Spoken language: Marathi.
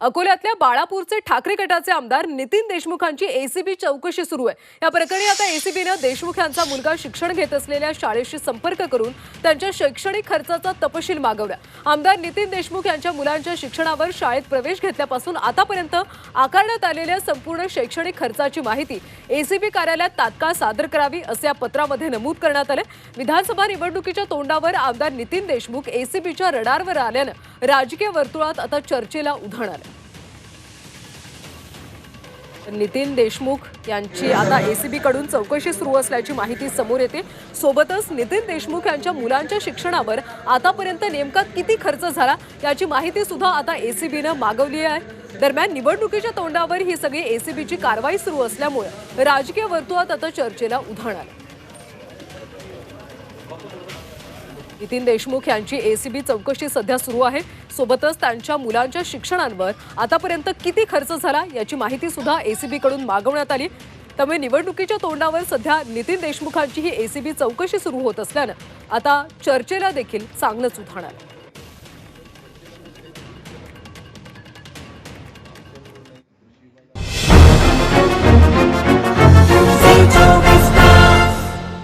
अकोल्यातल्या बाळापूरचे ठाकरे गटाचे आमदार नितीन देशमुखांची एसीबी चौकशी सुरू आहे. या प्रकरणी आता एसीबीनं देशमुख यांचा मुलगा शिक्षण घेत असलेल्या शाळेशी संपर्क करून त्यांच्या शैक्षणिक खर्चाचा तपशील मागवला. आमदार नितीन देशमुख यांच्या मुलांच्या शिक्षणावर शाळेत प्रवेश घेतल्यापासून आतापर्यंत आकारण्यात आलेल्या संपूर्ण शैक्षणिक खर्चाची माहिती एसीबी कार्यालयात तात्काळ सादर करावी असे या पत्रामध्ये नमूद करण्यात आले. विधानसभा निवडणुकीच्या तोंडावर आमदार नितीन देशमुख एसीबीच्या रडारवर आल्यानं राजकीय वर्तुळात आता चर्चेला उधाण आलं. नितीन देशमुख यांची आता ए सी बीकडून चौकशी सुरू असल्याची माहिती समोर येते. सोबतच नितीन देशमुख यांच्या मुलांच्या शिक्षणावर आतापर्यंत नेमका किती खर्च झाला याची माहिती सुद्धा आता एसीबीनं मागवली आहे. दरम्यान निवडणुकीच्या तोंडावर ही सगळी एसीबीची कारवाई सुरू असल्यामुळे राजकीय वर्तुळात आता चर्चेला उधाण आलं. नितीन देशमुख यांची एसीबी चौकशी सध्या सुरू आहे. सोबतच त्यांच्या मुलांच्या शिक्षणांवर आतापर्यंत किती खर्च झाला याची माहिती सुद्धा एसीबी कडून मागवण्यात आली. त्यामुळे निवडणुकीच्या तोंडावर सध्या नितीन देशमुखांची ही एसीबी चौकशी सुरू होत असल्यानं आता चर्चेला देखील चांगलंच उधाण आलं.